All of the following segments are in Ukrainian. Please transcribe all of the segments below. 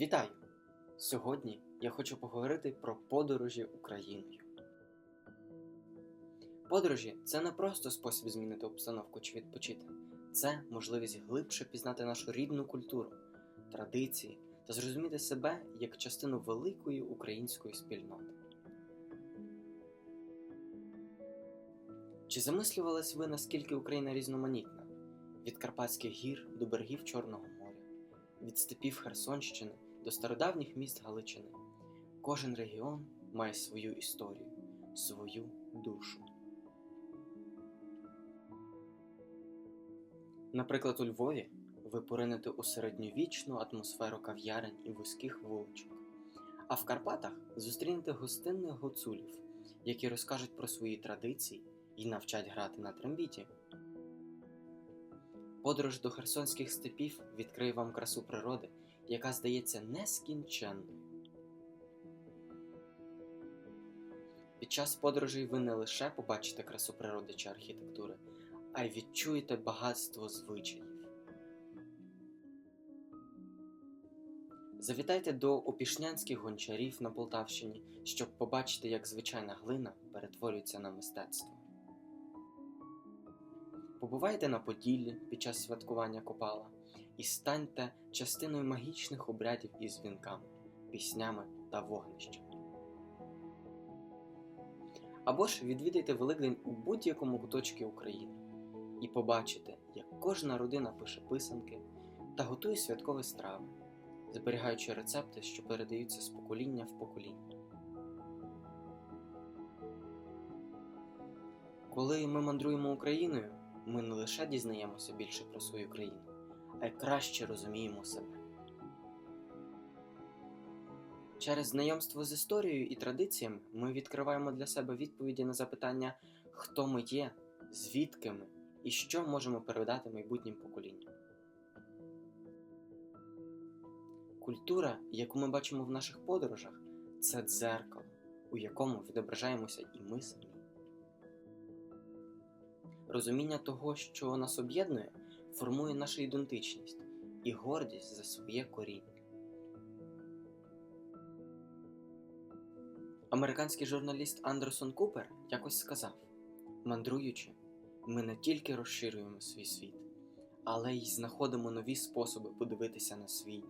Вітаю! Сьогодні я хочу поговорити про подорожі Україною. Подорожі це не просто спосіб змінити обстановку чи відпочити, це можливість глибше пізнати нашу рідну культуру, традиції та зрозуміти себе як частину великої української спільноти. Чи замислювались ви, наскільки Україна різноманітна? Від Карпатських гір до берегів Чорного від степів Херсонщини до стародавніх міст Галичини. Кожен регіон має свою історію, свою душу. Наприклад, у Львові ви поринете у середньовічну атмосферу кав'ярень і вузьких вуличок, а в Карпатах зустрінете гостинних гуцулів, які розкажуть про свої традиції і навчать грати на трембіті. Подорож до херсонських степів відкриє вам красу природи, яка здається нескінченною. Під час подорожей ви не лише побачите красу природи чи архітектури, а й відчуєте багатство звичаїв. Завітайте до опішнянських гончарів на Полтавщині, щоб побачити, як звичайна глина перетворюється на мистецтво. Побувайте на Поділлі під час святкування Копала і станьте частиною магічних обрядів із дзвінками, піснями та вогнищами. Або ж відвідайте Великдень у будь-якому куточку України і побачите, як кожна родина пише писанки та готує святкові страви, зберігаючи рецепти, що передаються з покоління в покоління. Коли ми мандруємо Україною, ми не лише дізнаємося більше про свою країну, а й краще розуміємо себе. Через знайомство з історією і традиціями ми відкриваємо для себе відповіді на запитання, хто ми є, звідки ми і що можемо передати майбутнім поколінням. Культура, яку ми бачимо в наших подорожах, це дзеркало, у якому відображаємося і ми самі. Розуміння того, що нас об'єднує, формує нашу ідентичність і гордість за своє коріння. Американський журналіст Андерсон Купер якось сказав: мандруючи, ми не тільки розширюємо свій світ, але й знаходимо нові способи подивитися на дім.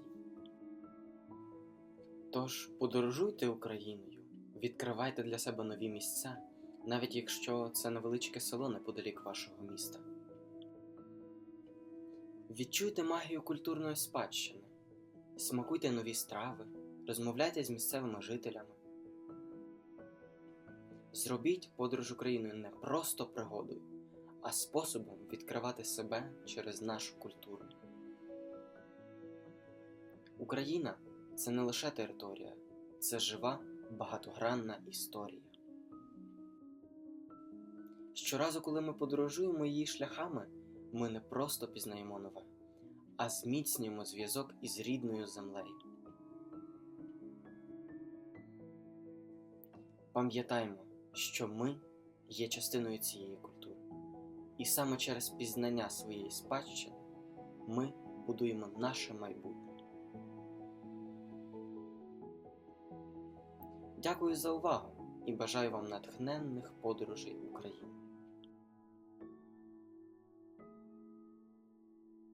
Тож подорожуйте Україною, відкривайте для себе нові місця навіть якщо це невеличке село неподалік вашого міста. Відчуйте магію культурної спадщини, смакуйте нові страви, розмовляйте з місцевими жителями. Зробіть подорож Україною не просто пригодою, а способом відкривати себе через нашу культуру. Україна це не лише територія, це жива багатогранна історія. Щоразу, коли ми подорожуємо її шляхами, ми не просто пізнаємо нове, а зміцнюємо зв'язок із рідною землею. Пам'ятаймо, що ми є частиною цієї культури, і саме через пізнання своєї спадщини ми будуємо наше майбутнє. Дякую за увагу і бажаю вам натхненних подорожей Україною.